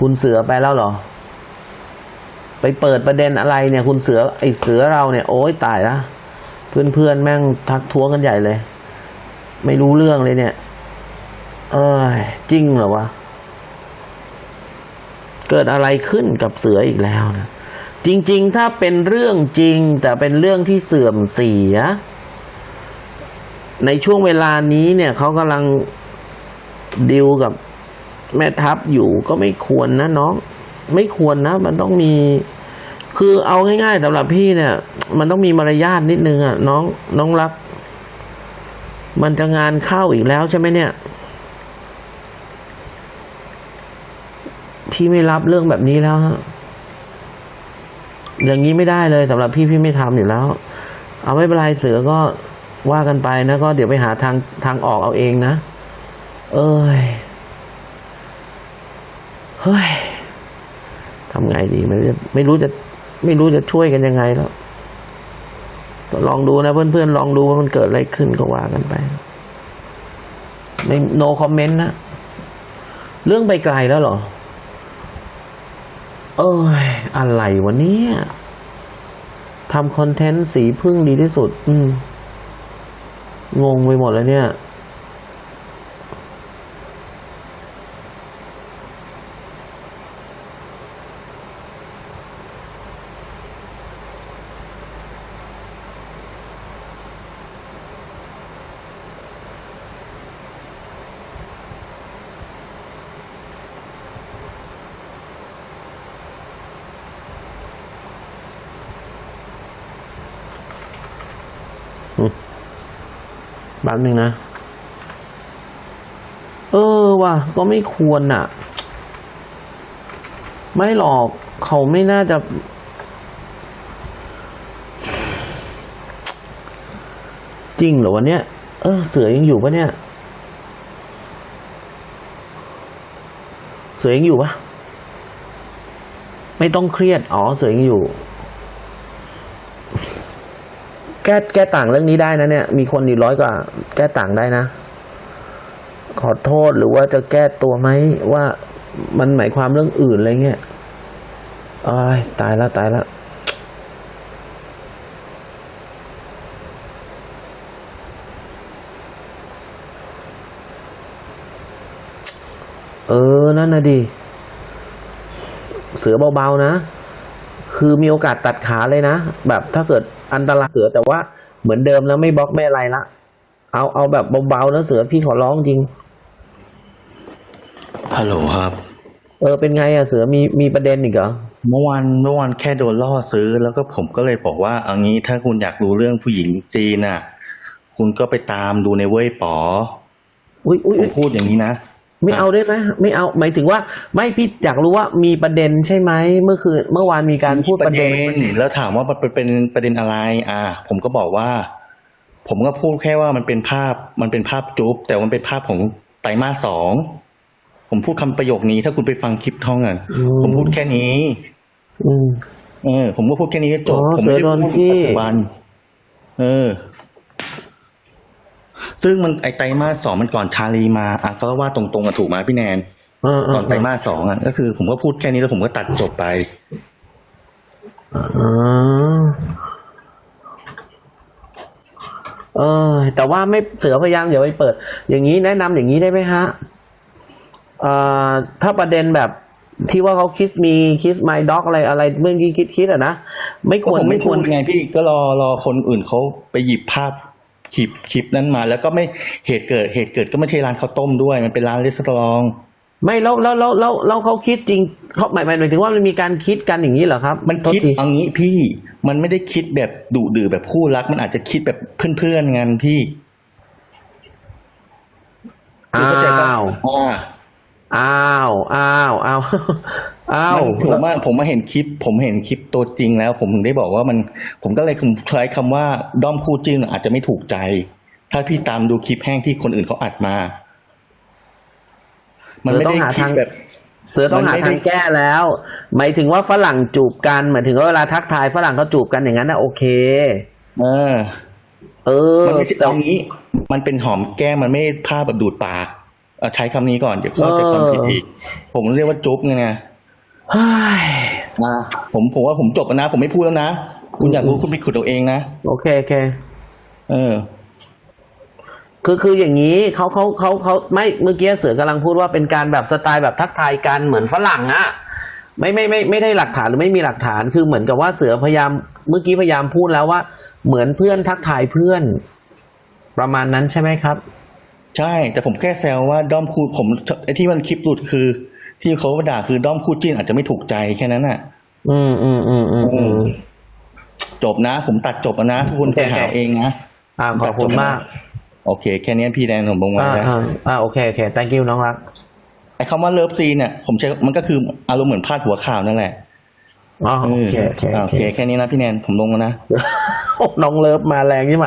คุณเสือไปแล้วเหรอ ไปเปิดประเด็นอะไรเนี่ย คุณเสือไอเสือเราเนี่ยโอ้ยตายละเพื่อนเพื่อนๆแม่งทักท้วงกันใหญ่เลย ไม่รู้เรื่องเลยเนี่ย เอ้ยจริงเหรอวะเกิดอะไรขึ้นกับเสืออีกแล้วนะจริง ๆ ถ้าเป็นเรื่องจริง แต่เป็นเรื่องที่เสื่อมเสีย ในช่วงเวลานี้เนี่ยเขากำลังดิวกับ แม่ทัพอยู่ก็ไม่ควรนะน้อง ไม่ควรนะ มันต้องมี คือเอาง่ายๆสำหรับพี่เนี่ย มันต้องมีมารยาทนิดนึงอะน้องน้องรัก มันจะงานเข้าอีกแล้วใช่ไหมเนี่ย พี่ไม่รับเรื่องแบบนี้แล้วฮะอย่างนี้ไม่ได้เลยสำหรับพี่พี่ไม่ทำอยู่แล้ว เอาไม่เป็นไรเสือก็ว่ากันไปนะก็เดี๋ยวไปหาทางทางออกเอาเองนะ เอ้ย เฮ้ยทำไงดีไม่รู้จะไม่รู้จะ ไม่รู้จะช่วยกันยังไงแล้วลองดูนะเพื่อนๆลองดูว่ามันเกิดอะไรขึ้นก็ว่ากันไปไม่ no comment นะ เรื่องไปไกลแล้วเหรอ เอ้ย อะไรวะเนี่ยทำคอนเทนต์สีพึ่งดีที่สุด อืม งงไปหมดแล้วเนี่ย ป๊บนึงนะ เออว่ะ ก็ไม่ควรน่ะ ไม่หรอกเขาไม่น่าจะ จริงเหรอวันเนี้ย เออ เสือยังอยู่ปะเนี่ย เสือยังอยู่ปะไม่ต้องเครียด อ๋อ เสือยังอยู่ แก้แก้ต่างเรื่องนี้ได้นะเนี่ย มีคนอีกร้อยกว่าแก้ต่างได้นะ ขอโทษหรือว่าจะแก้ตัวไหมว่ามันหมายความเรื่องอื่นอะไรเงี้ยอ้ายตายล้วตายล้วเออ นั่นนะดิ เสือเบา ๆ นะ คือมีโอกาสตัดขาเลยนะ แบบถ้าเกิดอันตรายเสือแต่ว่าเหมือนเดิมแล้วไม่บล็อกไม่อะไรละเอาเอาแบบเบาๆนะเสือพี่ขอร้องจริงฮัลโหลครับ เออเป็นไงอะเสือมีมีประเด็นอีกเหรอเมื่อวานเมื่อวานแค่โดนล่อซื้อ แล้วก็ผมก็เลยบอกว่าเอางี้ถ้าคุณอยากรู้เรื่องผู้หญิงจีนน่ะ คุณก็ไปตามดูในเว่ยป๋ออุ้ยอุ้ยผอุ๊มยพูดอย่างนี้นะ ไม่เอาได้ไหมไม่เอาหมายถึงว่า ไม่พี่อยากรู้ว่ามีประเด็นใช่ไหมเมื่อคืนเมื่อวานมีการพูดประเด็น แล้วถามว่ามันเป็นเป็นประเด็นอะไร อ่า ผมก็บอกว่า ผมก็พูดแค่ว่ามันเป็นภาพมันเป็นภาพจุ๊บแต่มันเป็นภาพของไตรมาสสองผมพูดคำประโยคนี้ ถ้าคุณไปฟังคลิปท้องอะอืมผมพูดแค่นี้ อืมเออ ผมก็พูดแค่นี้ก็จบอ๋อผมไม่ได้เสือโดนพูดจี้ปัจจุบันเออ ซึ่งมันไอไตรมาสสองมันก่อนชาลีมาอะก็ว่าตรงๆกันถูกไหมพี่แนนเออเอก่ออนไตรมาสสองอะก็คือผมก็พูดแค่นี้แล้วผมก็ตัดจบไปอ๋อเออ แต่ว่าไม่เสือพยายามอย่าไปเปิด อย่างนี้แนะนำอย่างนี้ได้ไหมฮะเอ่อถ้าประเด็นแบบที่ว่าเขาคิสมีคิสไมด็อกอะไรอะไรเมื่อกี้คิดคิดอะนะไม่คก็วรผมไม่ไม่คพูวดรไงพี่ก็รอรอคนอื่นเขาไปหยิบภาพ คลิปคลิปนั้นมาแล้วก็ไม่เหตุเกิดเหตุเกิดก็ไม่ใช่ร้านข้าวต้มด้วย มันเป็นร้านรีสอร์ทไม่แล้วแล้วแล้วแล้วแล้วเขาคิดจริงเขาหมายหมายหมายถึงว่ามันมีการคิดกันอย่างนี้เหรอครับ มันคิดโทษทีเอางี้พี่มันไม่ได้คิดแบบดุดือแบบคู่รัก มันอาจจะคิดแบบเพื่อนๆกันพี่อ้าเข้าใจปะว อ่าอ้าวอ้าวอ้าวอ้าวมันผมว่าผมมาเห็นคลิป ผมเห็นคลิปตัวจริงแล้ว ผมถึงได้บอกว่ามัน ผมก็เลยใช้คำว่าด้อมคู่จิ้นอาจจะไม่ถูกใจ ถ้าพี่ตามดูคลิปแห้งที่คนอื่นเขาอัดมา มันไม่ได้คิดแบบเสือต้องหามันไม่ได้ทางแก้แล้ว หมายถึงว่าฝรั่งจูบกัน หมายถึงว่าเวลาทักทายฝรั่งเขาจูบกันอย่างนั้นนะโอเค เออ เออ มันไม่ใช่แต่ตรงนี้ มันเป็นหอมแก้มมันไม่ภาพแบบดูดปากเอา ใช้คำนี้ก่อนเดี๋ยวเข้าใจความผิดอีก ผมเรียกว่าจุ๊บไงนะเฮ้ยอ่าผมผมว่าผมจบแล้วนะ ผมไม่พูดแล้วนะ คุณอยากรู้คุณไปขุดเอาเองนะ โอเคโอเค เออ คือคืออย่างนี้เขาเขาเขาเขาไม่เมื่อกี้เสือกำลังพูดว่าเป็นการแบบสไตล์แบบทักทายกันเหมือนฝรั่งอะไม่ไม่ไม่ไม่ได้หลักฐานหรือไม่มีหลักฐานคือเหมือนกับว่าเสือพยายาม เมื่อกี้พยายามพูดแล้วว่า เหมือนเพื่อนทักทายเพื่อน ประมาณนั้นใช่ไหมครับ ใช่ แต่ผมแค่แซวว่าด้อมคู่ผมไอ้ที่มันคลิปหลุดคือ ที่เขาด่าคือด้อมคู่จิ้นอาจจะไม่ถูกใจแค่นั้นน่ะ อืมอืมอืมอืมอืมจบนะ ผมตัดจบแล้วนะทุกคนไปหาโอเคเองนะอ่าขอบคุณมาก โอเค แค่นี้พี่แดนผมลงไว้อ่าแล้วอ่าอ่าโอเคโอเค thank you น้องรักไอ้คำว่าเลิฟซีนเนี่ยผมใช้มันก็คืออารมณ์เหมือนพาดหัวข่าวนั่นแหละ อ๋อโอเคโอเคอ่าโอโอเคเคแค่นี้นะพี่แนนผมลงแล้วนะโอ้น้องเลิฟมาแรงใช่ไหม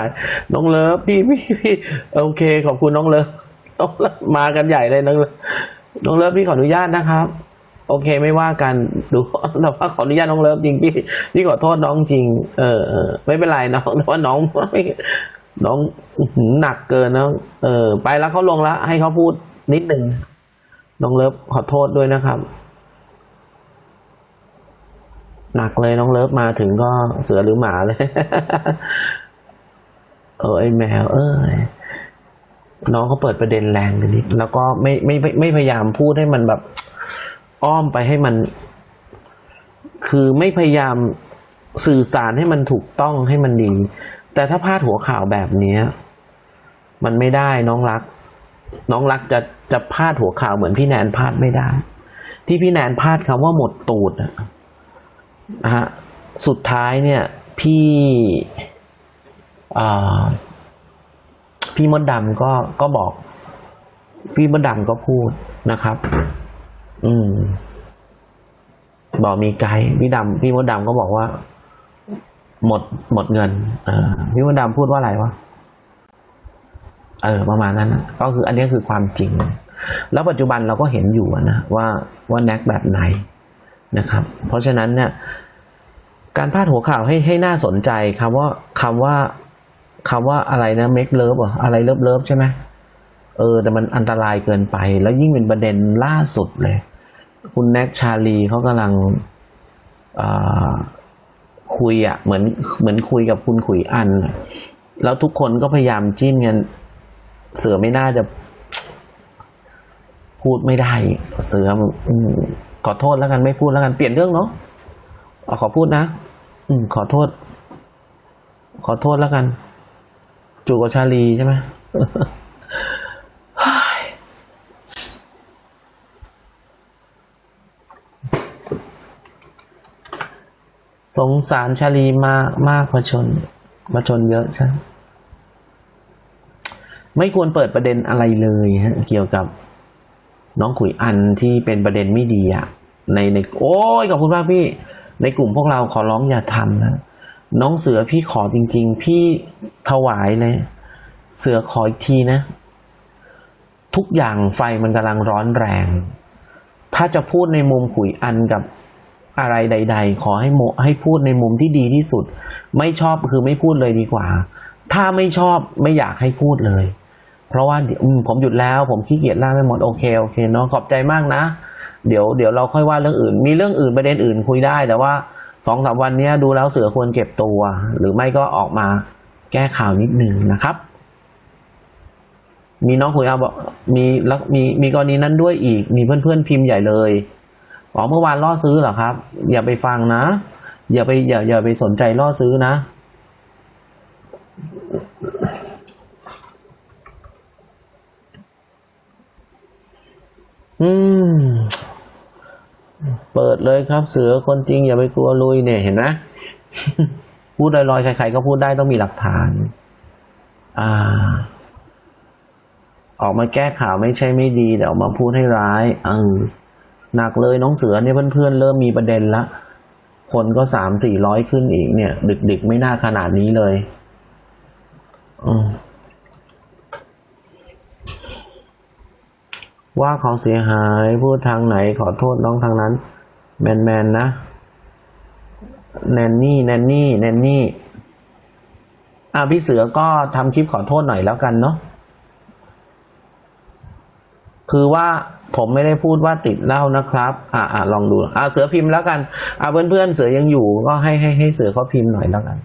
น้องเลิฟพี่พี่พี่โอเค ขอบคุณน้องเลิฟน้องเลิฟมากันใหญ่เลยน้องเลิฟน้องเลิฟพี่ขออนุญาตนะครับโอเคไม่ว่ากันดูแต่ว่าขออนุญาตน้องเลิฟจริงพี่พี่ขอโทษน้องจริง เออเออไม่เป็นไรน้องแต่ว่าน้องไม่น้องอื้อหือหนักเกินนะเออ ไปแล้วเขาลงแล้วให้เขาพูดนิดหนึ่งน้องเลิฟขอโทษด้วยนะครับ หนักเลยน้องเลิฟมาถึงก็เสือหรือหมาเลยเออไอแมว เอ้ยน้องเขาเปิดประเด็นแรงไปนิดแล้วก็ไม่ไม่ไม่ไม่พยายามพูดให้มันแบบ อ้อมไปให้มัน คือไม่พยายามสื่อสารให้มันถูกต้องให้มันดี แต่ถ้าพาดหัวข่าวแบบเนี้ยมันไม่ได้น้องรัก น้องรักจะจะพาดหัวข่าวเหมือนพี่แนนพาดไม่ได้ ที่พี่แนนพาดคำว่าหมดตูดอะ ฮะสุดท้ายเนี่ยพี่พี่มดดำก็ก็บอก พี่มดดำก็พูดนะครับ อืม บอกมีไกด์พี่ดำพี่มดดำก็บอกว่า หมดหมดเงินอพี่มดดำพูดว่าอะไรวะเออประมาณนั้นนะก็คืออันนี้คือความจริง แล้วปัจจุบันเราก็เห็นอยู่นะว่าว่าแน็กแบบไหน นะครับ เพราะฉะนั้นเนี่ยการพาดหัวข่าวให้ให้น่าสนใจคำว่าคำว่าคำว่าอะไรนะ make love เหรอะไรเลิฟเลิฟใช่ไหมเออ แต่มันอันตรายเกินไป แล้วยิ่งเป็นประเด็นล่าสุดเลย คุณแน็กชาลีเขากำลังคุยอะ่ะเหมือนเหมือนคุยกับคุณขุยอัน แล้วทุกคนก็พยายามจิ้นกันเสือไม่น่าจะพูดไม่ได้ เสือ ขอโทษแล้วกันไม่พูดแล้วกันเปลี่ยนเรื่องเนาะขอพูดนะ อืม ขอโทษ ขอโทษแล้วกัน จูกับชาลีใช่ไหมสงสารชาลีมากมากพชนมาชนเยอะใช่ไม่ควรเปิดประเด็นอะไรเลยฮะ เกี่ยวกับ น้องขุยอันที่เป็นประเด็นไม่ดีอะในในโอ้ยขอบคุณมากพี่ ในกลุ่มพวกเราขอร้องอย่าทำนะน้องเสือพี่ขอจริง ๆ พี่ถวายเลย เสือขออีกทีนะ ทุกอย่างไฟมันกำลังร้อนแรง ถ้าจะพูดในมุมขุยอันกับอะไรใด ๆ ขอให้โมให้พูดในมุมที่ดีที่สุด ไม่ชอบคือไม่พูดเลยดีกว่า ถ้าไม่ชอบไม่อยากให้พูดเลย เพราะว่าผมหยุดแล้ว ผมขี้เกียจล่าไม่หมดโอเคโอเคเนาะขอบใจมากนะ เดี๋ยวเดี๋ยวเราค่อยว่าเรื่องอื่น มีเรื่องอื่นประเด็นอื่นคุยได้ แต่ว่าสองสามวันนี้ดูแล้วเสือควรเก็บตัว หรือไม่ก็ออกมาแก้ข่าวนิดหนึ่งนะครับ มีน้องคุยเอาบอกมีแล้วมีมีกรณีนั้นด้วยอีก มีเพื่อนเพื่อนพิมพ์ใหญ่เลยอ๋อเมื่อวานล่อซื้อเหรอครับ อย่าไปฟังนะ อย่าไปอย่าอย่าไปสนใจล่อซื้อนะ อืม เปิดเลยครับเสือคนจริงอย่าไปกลัวลุยเนี่ยเห็นไหมพูดลอยๆ ใครๆก็พูดได้ต้องมีหลักฐาน อ่า ออกมาแก้ข่าวไม่ใช่ไม่ดีแต่ออกมาพูดให้ร้ายเออหนักเลยน้องเสือเนี่ยเพื่อนๆเริ่มมีประเด็นละคนก็สามสี่ร้อยขึ้นอีกเนี่ย ดึกๆไม่น่าขนาดนี้เลย อืม ว่าเขาเสียหายพูดทางไหนขอโทษน้องทางนั้น แมนแมนๆนะ แนนนี่แนนนี่แนนนี่อ่าพี่เสือก็ทำคลิปขอโทษหน่อยแล้วกันเนาะคือว่าผมไม่ได้พูดว่าติดเหล้านะครับ อ่าอ่าลองดู อ่าเสือพิมพ์แล้วกัน อ่าเพื่อนเพื่อนๆเสือยังอยู่ ก็ให้ให้ให้เสือเขาพิมพ์หน่อยแล้วกัน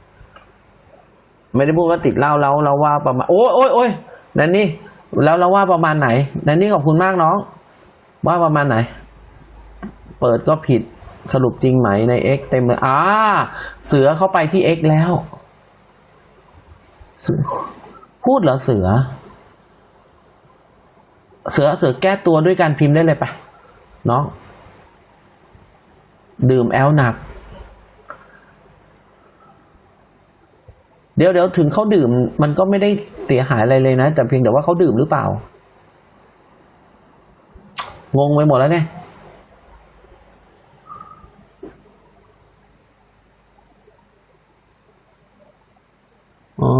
ไม่ได้พูดว่าติดเหล้าแล้วเราว่าประมาณโอ้ยโอ้ยโอ้ยนั่นนี่ แล้วเราว่าประมาณไหนนันนี่ขอบคุณมากน้อง ว่าประมาณไหน เปิดก็ผิดสรุปจริงไหมใน X เต็มเลยอ่าเสือเข้าไปที่ X แล้วเสือพูดเหรอเสือ เสือเสือแก้ตัวด้วยการพิมพ์ได้เลยปะน้อง ดื่มแอลหนัก เดี๋ยวเดี๋ยวถึงเขาดื่ม มันก็ไม่ได้เสียหายอะไรเลยนะ แต่เพียงแต่ว่าเขาดื่มหรือเปล่า งงไปหมดแล้วเนี่ยอ๋อ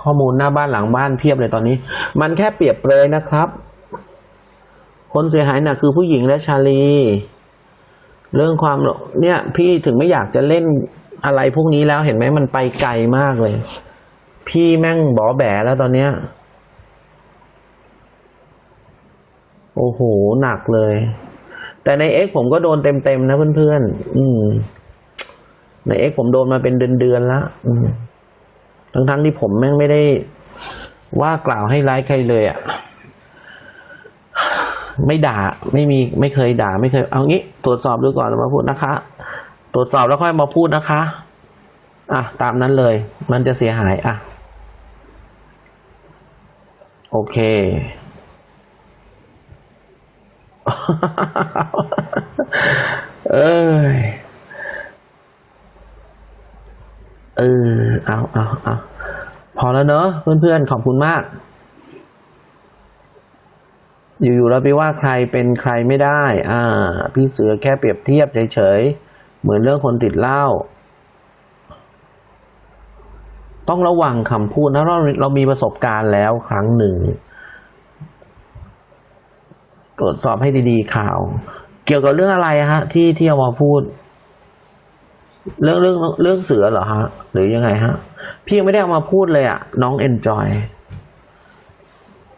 ข้อมูลหน้าบ้านหลังบ้านเพียบเลยตอนนี้ มันแค่เปรียบเลยนะครับ คนเสียหายหนักคือผู้หญิงและชาลี เรื่องความเนี่ยพี่ถึงไม่อยากจะเล่นอะไรพวกนี้แล้วเห็นไหมมันไปไกลมากเลย พี่แม่งบอแบแล้วตอนเนี้ย โอ้โห หนักเลย แต่ในเอ็กผมก็โดนเต็มๆนะเพื่อนๆอืม ในเอ็กผมโดนมาเป็นเดือนๆแล้วอืมทั้งๆที่ผมแม่งไม่ได้ว่ากล่าวให้ร้ายใครเลยอะ่ะ ไม่ด่าไม่มีไม่เคยด่า ไม่เคย เอางี้ ตรวจสอบดูก่อนแล้วมาพูดนะคะ ตรวจสอบแล้วค่อยมาพูดนะคะ อะตามนั้นเลย มันจะเสียหายอะโอเค เอ้ยเออเอาเอาเอาพอแล้วเนอะเพื่อนๆ ขอบคุณมาก อยู่ๆเราไปว่าใครเป็นใครไม่ได้ อ่า พี่เสือแค่เปรียบเทียบเฉยๆ เหมือนเรื่องคนติดเหล้า ต้องระวังคำพูดนะเราเรามีประสบการณ์แล้วครั้งหนึ่ง ตรวจสอบให้ดีๆข่าว เกี่ยวกับเรื่องอะไรฮะ ที่ที่เอามาพูด เรื่องเรื่องเรื่องเสือเหรอฮะ หรือยังไงฮะ พี่ยังไม่ได้เอามาพูดเลยอะน้องเอนจอย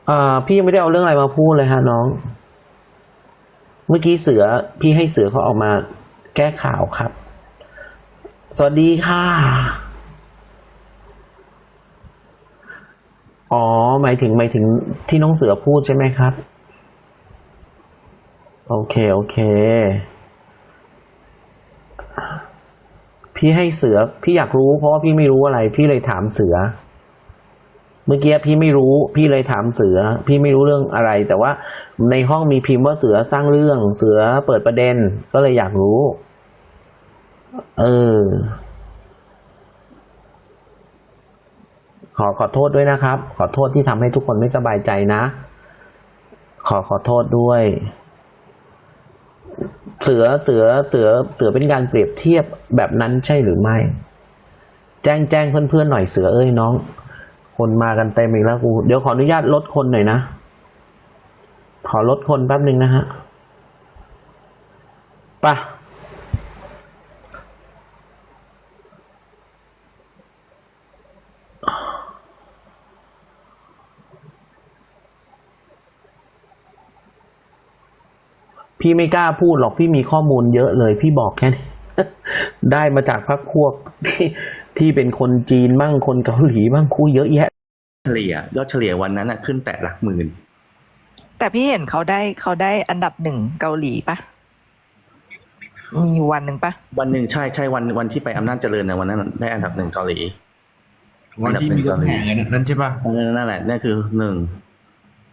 อ่อพี่ยังไม่ได้เอาเรื่องอะไรมาพูดเลยฮะน้อง เมื่อกี้เสือพี่ให้เสือเขาออกมาแก้ข่าวครับ สวัสดีค่ะ อ๋อ หมายถึงหมายถึงที่น้องเสือพูดใช่ไหมครับ โอเค โอเค พี่ให้เสือ พี่อยากรู้เพราะว่าพี่ไม่รู้อะไร พี่เลยถามเสือ เมื่อกี้พี่ไม่รู้พี่เลยถามเสือ พี่ไม่รู้เรื่องอะไร แต่ว่าในห้องมีพิมพ์ว่าเสือสร้างเรื่องเสือเปิดประเด็นก็เลยอยากรู้ เออ ขอขอโทษด้วยนะครับ ขอโทษที่ทำให้ทุกคนไม่สบายใจนะ ขอขอโทษด้วย เสือเสือเสือเสือเป็นการเปรียบเทียบแบบนั้นใช่หรือไม่ แจ้งแจ้งเพื่อนๆหน่อยเสือเอ้ยน้อง คนมากันเต็มอีกแล้วกู เดี๋ยวขออนุญาตลดคนหน่อยนะ ขอลดคนแป๊บหนึ่งนะฮะปะพี่ไม่กล้าพูดหรอกพี่มีข้อมูลเยอะเลย พี่บอกแค่นี้ได้มาจากพักพวกที่ ที่เป็นคนจีนบ้างคนเกาหลีบ้างคู่เยอะแยะ เฉลี่ยยอดเฉลี่ยวันนั้นอะขึ้นแตะหลักหมื่น แต่พี่เห็นเขาได้เขาได้อันดับหนึ่งเกาหลีปะมีอยู่วันหนึ่งปะวันหนึ่งใช่ใช่วันวันที่ไปอำนาจเจริญนะวันนั้นได้อันดับหนึ่งเกาหลีวันที่มีรถแห่กันนั่นใช่ปะเออนั่นแหละนั่นคือหนึ่ง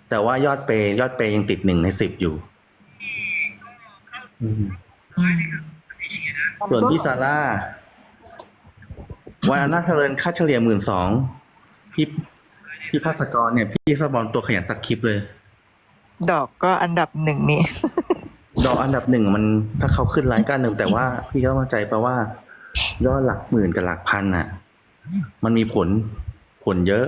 แต่ว่ายอดเปย์ยอดเปย์ยังติดหนึ่งในสิบอยู่อืมอืมส่วนพี่ซาร่า วันอำนาจเจริญค่าเฉลี่ยหมื่นสองพี่พี่ภาสกรเนี่ย พี่สบอลตัวขยันตัดคลิปเลย ดอกก็อันดับหนึ่งนี่ ดอกอันดับหนึ่งมันถ้าเขาขึ้นไลน์ก้านหนึ่งแต่ว่าพี่ก็เข้าใจแปลว่า ยอดหลักหมื่นกับหลักพันอะ มันมีผลผลเยอะ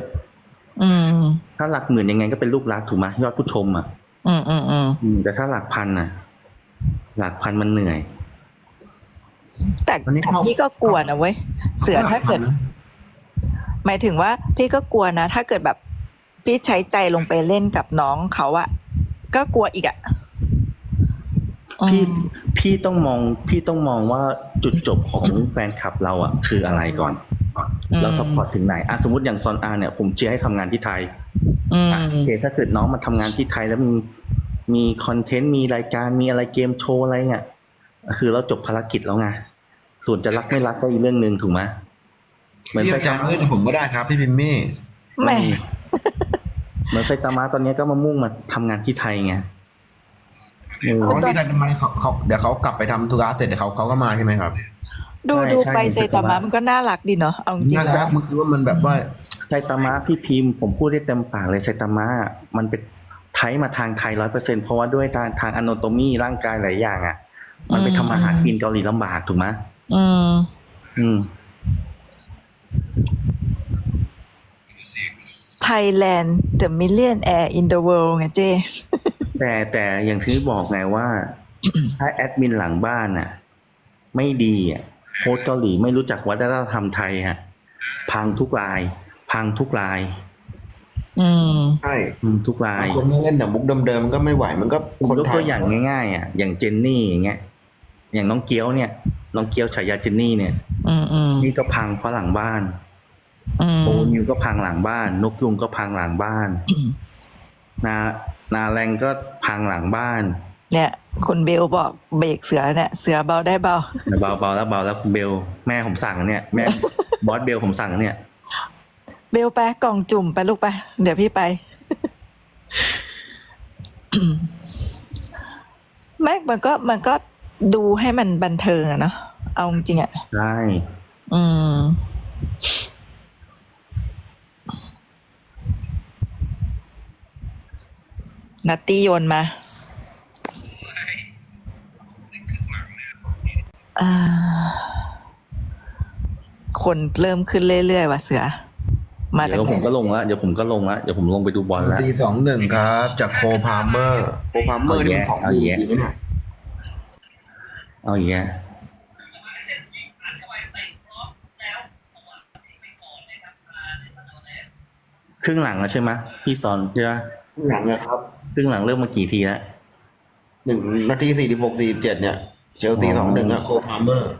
อืม ถ้าหลักหมื่นยังไงก็เป็นลูกรักถูกไหมยอดผู้ชมอะ อืมอืมอืมอืมแต่ถ้าหลักพันอะ หลักพันมันเหนื่อย แต่แต่พี่ก็กลัวนะเว้ยเสือถ้าเกิด หมายถึงว่าพี่ก็กลัวนะ ถ้าเกิดแบบพี่ใช้ใจลงไปเล่นกับน้องเขาอะก็กลัวอีกอะพี่อืมพี่ต้องมองพี่ต้องมองว่าจุดจบของแฟนคลับเราอะ คืออะไรก่อน เราสปอร์ตถึงไหนอะสมมติอย่างซอนอาเนี่ยผมเชียร์ให้ทำงานที่ไทยอืม อะโอเคถ้าเกิดน้องมาทำงานที่ไทยแล้วมีมีคอนเทนต์มีรายการมีอะไรเกมโชว์อะไรเนี่ย คือเราจบภารกิจแล้วไงส่วนจะรักไม่รักก็อีกเรื่องหนึ่งถูกไหมเหมือนพี่ไซอาจาตารย์มะเอ้ยแต่ผมก็ได้ครับพี่พิมมี่แหม่เหมือนไซตามะตอนนี้ก็มามุ่งมาทำงานที่ไทยไงเออเพราะว่าที่ไทยทำไมเขาเขาเดี๋ยวเขากลับไปทำธุระเสร็จเดี๋ยวเขาเขาก็มาใช่ไหมครับดูใช่ดูใช่ไปเห็นเซสึกตามะว่ามันก็น่ารักดีเนาะเอาจริงน่าๆรัแล้กวมันคือว่ามันแบบว่าไซตามะพี่พิมพ์ผมพูดได้เต็มปากเลยไซตามะมันเป็นไทยมาทางไทยร้อยเปอร์เซ็นเพราะว่าด้วยทางทางอโนโตมีร่างกายหลายอย่างอะ มันไปทำมาหากินเกาหลีลำบากถูกไหมอืมอืม Thailand the millionaire in the world ไงเจ้แต่แต่อย่างที่บอกไงว่า ถ้าแอดมินหลังบ้านน่ะ ไม่ดีอะโค้ชเกาหลีไม่รู้จักวัฒนธรรมไทยฮะ พังทุกราย พังทุกราย อืม ใช่อืมทุกรายคนเล่นแต่มุกเดิมๆมันก็ไม่ไหวมันก็ผมคนยกไทตัวยอย่างง่ายๆอะอย่างเจนนี่อย่างเงี้ย อย่างน้องเกียวเนี่ย น้องเกียวฉายาเจนนี่เนี่ย อืมอืมนี่ก็พังเพราะหลังบ้านอืมโอนิวก็พังหลังบ้าน นกยุงก็พังหลังบ้าน นานาแรงก็พังหลังบ้านเนี่ย คุณเบลบอกเบรกเสือเนี่ย เสือเบาได้เบา เบาเบาแล้วเบาแล้วเบลแม่ผมสั่งเนี่ยแม่ บอสเบลผมสั่งเนี่ย เบลไปกล่องจุ่มไปลูกไป เดี๋ยวพี่ไป แม่มันก็มันก็ดูให้มันบันเทิงอะเนาะเอาจริงๆอะใช่อืม นัตตี้โยนมาอ่าคนเริ่มขึ้นเรื่อยๆว่ะเสือ มาจากเดี๋ยวไหนผมก็ลงแล้วเดี๋ยวผมก็ลงแล้วเดี๋ยวผมลงไปดูบอลแล้วสี่สองหนึ่งครับ จากโคพาร์เมอร์ โคพาร์เมอร์นี่มันของดีจริงๆเนี่ยเอาอย่างเงี้ยครึ่งหลังแล้วใช่ไหมพี่สอนใช่ไหมหลังนะครับครึ่งหลังเริ่มมากี่ทีแล้ว หนึ่งนาทีสี่สิบหกสี่เจ็ดเนี่ยเชลซีอ๋อสองหนึ่งอะโคพาร์เมอร์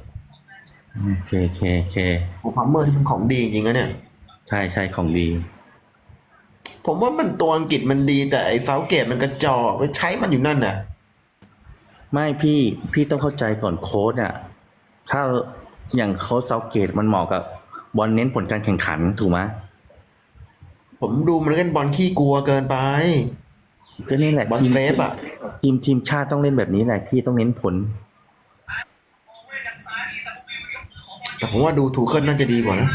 โอเคโอเคโอเคโคพาร์เมอร์ที่มันของดีจริงๆนะเนี่ย ใช่ใช่ของดี ผมว่ามันตัวอังกฤษมันดี แต่ไอ้เซาเกตมันกระจอกไปใช้มันอยู่นั่นน่ะ ไม่พี่พี่ต้องเข้าใจก่อนโค้ดอะ ถ้าอย่างโค้ดเซาเกตมันเหมาะกับบอลเน้นผลการแข่งขันถูกไหมผมดูมันเล่นบอลขี้กลัวเกินไป ก็นี่แหละบอลทีมเซฟอะทีมทีมชาติต้องเล่นแบบนี้แหละพี่ต้องเน้นผล แต่ผมว่าดูทูเคิลน่าจะดีกว่านะ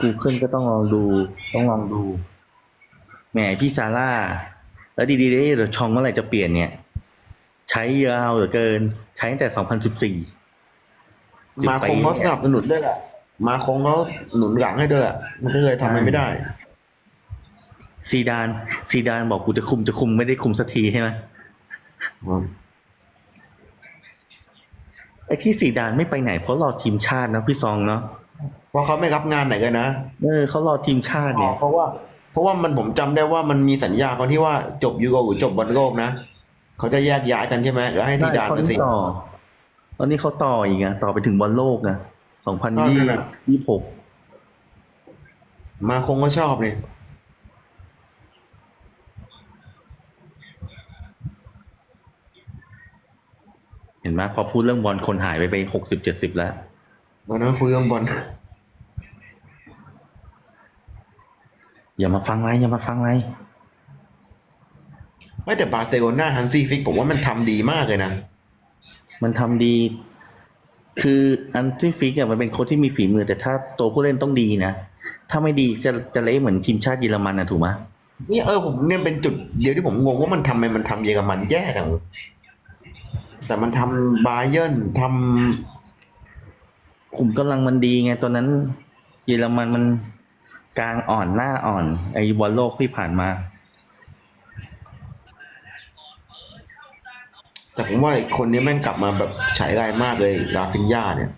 กูเกิลก็ต้องลองดู ต้องลองดู แหมพี่ซาร่า แล้วดีๆเดี๋ยวชองเมื่อไหร่จะเปลี่ยนเนี่ย ใช้ยาวเหลือเกิน ใช้ตั้งแต่2014มาคงเขาสนับสนุนด้วยอะมาคงเขาหนุนหลังให้ด้วยอะมันก็เลยทำอะไรไม่ได้ ซีดาน ซีดานบอกกูจะคุมจะคุมไม่ได้คุมสักทีใช่ไหมไอ้ที่ซีดานไม่ไปไหนเพราะรอทีมชาตินะพี่ซองเนาะ เพราะเขาไม่รับงานไหนกันนะเออเขารอทีมชาติเนี่ยเพราะว่า เพราะว่ามันผมจำได้ว่ามันมีสัญญาเขาที่ว่าจบยูโรหรือจบบอลโลกนะเขาจะแยกย้ายกันใช่ไหมแล้วให้ทีดานเขามาสิต่อตอนนี้เขาต่ออีกอะต่อไปถึงบอลโลกอะสองพันก็นั่ยี่นน่ะยี่หกมาคงก็ชอบเนี่ยเห็นไหมพอพูดเรื่องบอลคนหายไปไปหกสิบเจ็ดสิบแล้ว ตอนนั้นคุยเรื่องบอลอย่ามาฟังไรอย่ามาฟังไรไม่แต่บาร์เซโลนาฮันซีฟิกผมว่ามันทำดีมากเลยนะ มันทำดี คืออันที่ฟิกอะมันเป็นโค้ชที่มีฝีมือ แต่ถ้าตัวผู้เล่นต้องดีนะ ถ้าไม่ดีจะจะเละเหมือนทีมชาติเยอรมันนะถูกไหมนี่เออผมเนี่ยเป็นจุดเดียวที่ผมงงว่ามันทำไมมันทำเยอรมันแย่จังแต่มันทำบาเยิร์นท ขุมกำลังมันดีไงตอนนั้น เยอรมันมันกลางอ่อนหน้าอ่อน ไอ้บอลโลกที่ผ่านมาำแต่ผมว่าไอ้คนนี้แม่งกลับมาแบบฉายรายมากเลยลาฟินยาเนี่ย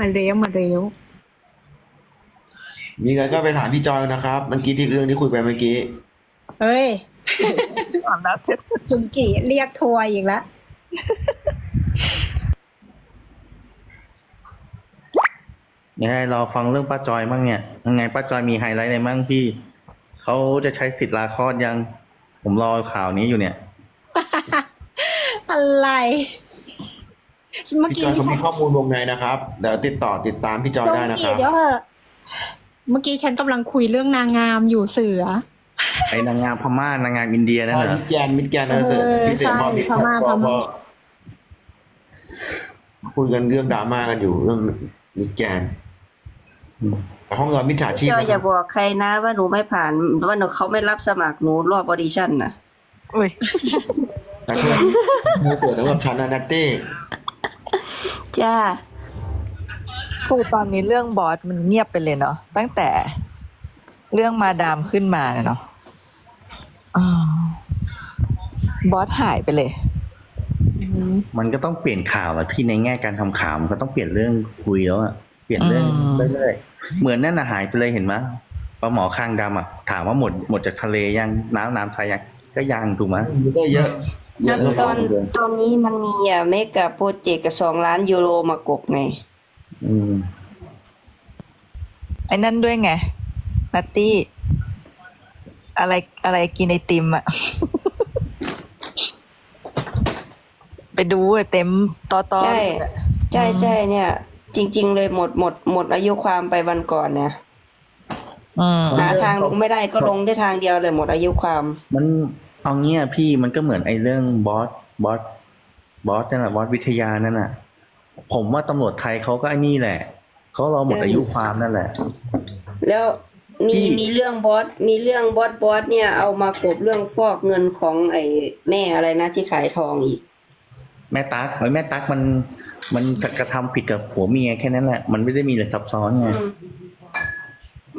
มาเร็วมาเร็วมีอะไรก็ไปถามพี่จอยนะครับ เมื่อกี้ที่เรื่องที่คุยไปเมื่อกี้ เฮ้ยอาบน้ำเสร็จจุงกี่เรียกทัวร์อีกแล้ว ยังไงรอฟังเรื่องป้าจอยมั่งเนี่ยยังไงป้าจอยมีไฮไลท์อะไรมั่งพี่เขาจะใช้สิทธิ์ลาคลอดยัง ผมรอข่าวนี้อยู่เนี่ย อะไร เมื่อพี่กี้จอยที่เขาฉัมีนข้อมูลวงในนะครับ เดี๋ยวติดต่อติดตามพี่จอยจุงได้นะคกี่รับ เดี๋ยวเหอะเมื่อกี้ฉันกำลังคุยเรื่องนางงามอยู่เสือ ไอ้นางงามพม่านางงามอินเดียนั่นอ๋อเหรอมิดแกนมิดแกนเออเออพี่เสกใช่พอพม่าพอพม่า พอ คุยกันเรื่องดราม่ากันอยู่เรื่องมิดแกนห้องเงินมิจฉาชีพเจ้านะอครัย่าบบอกใครนะว่าหนูไม่ผ่านว่าหนูเขาไม่รับสมัครหนูรอบออดิชั่นน่ะอุ้ยแต่คือมือเปิดสำหรับฉันนะนัตตี้จ้าคือตอนนี้เรื่องบอสมันเงียบไปเลยเนาะตั้งแต่เรื่องมาดามขึ้นมาเนาะอ่าบอสหายไปเลย มันก็ต้องเปลี่ยนข่าวแหละพี่ในแง่การทำข่าวมันก็ต้องเปลี่ยนเรื่องคุยแล้วอะเปลี่ยนเรื่องอืมเรื่อยๆเหมือนนั่นน่ะหายไปเลยเห็นไหมปลาหมอคางดำอะถามว่าหมดหมดจากทะเลยังน้ำน้ำไทยยังก็ยังถูกไหมมันก็เยอะเยอะตแล้อวนตอนนี้มันมีอะเมกะโปรเจกต์กับสองล้านยูโรมากบไงอืมไอ้นั่นด้วยไงนัตตี้อะไรอะไรกินไอติมอะ ไปดูอะเต็มตอตอใช่ ใช่ใช่เนี่ย จริง ๆ เลยหมดหมดหมดอายุความไปวันก่อนเนี่ยอืมหาทางลงไม่ได้ก็ลงได้ทางเดียวเลยหมดอายุความ มันเอาเงี้ยพี่มันก็เหมือนไอ้เรื่องบอสบอสบอสนั่นแหละบอสวิทยานั่นน่ะ ผมว่าตำรวจไทยเขาก็ไอ้นี่แหละเขารอหมดอายุความนั่นแหละ แล้วมีที่มีเรื่องบอสมีเรื่องบอสบอสเนี่ยเอามากบเรื่องฟอกเงินของไอ้แม่อะไรนะที่ขายทองอีก แม่ตั๊กไอ้แม่ตั๊กมัน มันกระทำผิดกับผัวเมียแค่นั้นแหละ มันไม่ได้มีอะไรซับซ้อนไง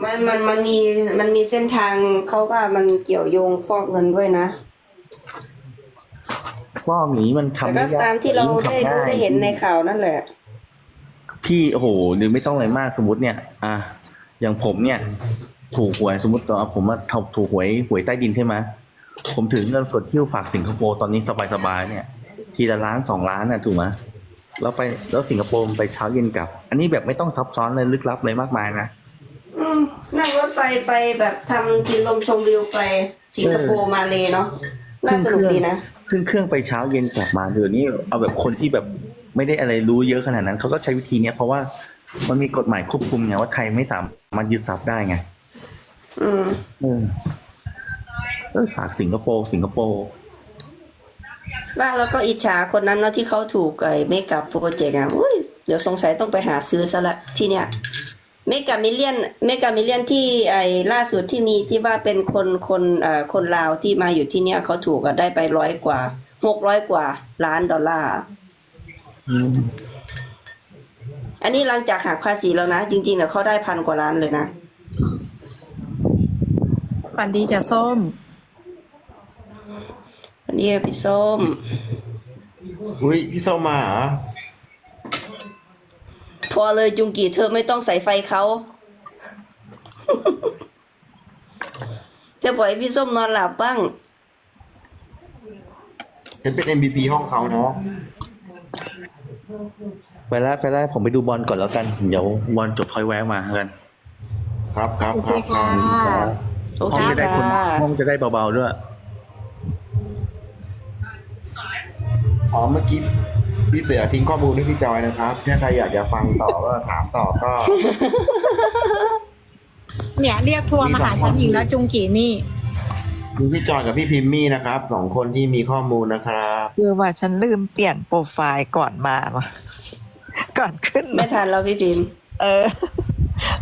มันมันมันมีมันมีเส้นทางเขาว่ามันเกี่ยวโยงฟอกเงินด้วยนะว่าหนีมันแต่ทำก็ไม่ยากตามที่เราได้ทำง่รู้ยได้เห็นในข่าวนั่นแหละ พี่โอ้โหหรือไม่ต้องอะไรมากสมมติเนี่ย อะอย่างผมเนี่ย ถูกหวยสมมติตอนผมว่าถูกหวยหวยใต้ดินใช่ไหมผมถือเงินสดที่ฝากสิงคโปร์ตอนนี้สบายๆเนี่ย ทีละล้านสองล้านน่ะถูกไหมแล้วไปแล้วสิงคโปร์มันไปเช้าเย็นกลับ อันนี้แบบไม่ต้องซับซ้อนเลยลึกลับเลยมากมายนะอืมนั่งรถไฟไปแบบทำกินลมชมวิวไปสิงคโปร์มาเลยเนาะน่าสนุกดีนะขึ้นเครื่องไปเช้าเย็นกลับมาเดี๋ยวนี้เอาแบบคนที่แบบไม่ได้อะไรรู้เยอะขนาดนั้นเขาก็ใช้วิธีเนี้ยเพราะว่ามันมีกฎหมายควบคุมไงว่าไทยไม่สามารถยึดทรัพย์ได้ไงอืม เออเออฝากสิงคโปร์สิงคโปร์ ว่าแล้วก็อิจฉาคนนั้นเนาะที่เขาถูกไอ้เมกับโปรเจกต์อะอุ้ยเดี๋ยวสงสัยต้องไปหาซื้อซะละที่เนี้ยเมกามิเลียนเมกามิเลียนที่ไอ้ล่าสุดที่มีที่ว่าเป็นคนคนเอ่อคนลาวที่มาอยู่ที่เนี้ยเขาถูกอะได้ไปร้อยกว่าหกร้อยกว่า ล้านดอลลาร์อันนี้หลังจากหักภาษีแล้วนะ จริงๆเนี่ยเขาได้พันกว่าล้านเลยนะปันดีจะส้ม นนี้พี่ส้ม อุ้ยพี่โซมาเหรอพอเลยจุงกีเธอไม่ต้องใส่ไฟเขาจะปล่อยให้พี่ส้มนอนหลับบ้างเห็นเป็น MVP ห้องเขาเนาะไปแล้วไปแล้วผมไปดูบอลก่อนแล้วกัน เดี๋ยวบอลจบค่อยแวะมากันครับครับโอคเครับค่ะโอห้เคองจะได้คนค่ะ ห้องจะได้เบาๆด้วย อ๋อเมื่อกี้พี่เสือทิ้งข้อมูลให้พี่จอยนะครับถ้าใครอยากจะฟังต่อก็ถามต่อก็ เนี่ยเรียกทัวร์มาหาฉันอีกแล้วจุงกี่นี่มีพี่จอยกับพี่พิมมี่นะครับสองคนที่มีข้อมูลนะครับคือว่าฉันลืมเปลี่ยนโปรไฟล์ก่อนมาว่ะก่อนขึ้นไม่ทันแล้วพี่พิมพ์เออ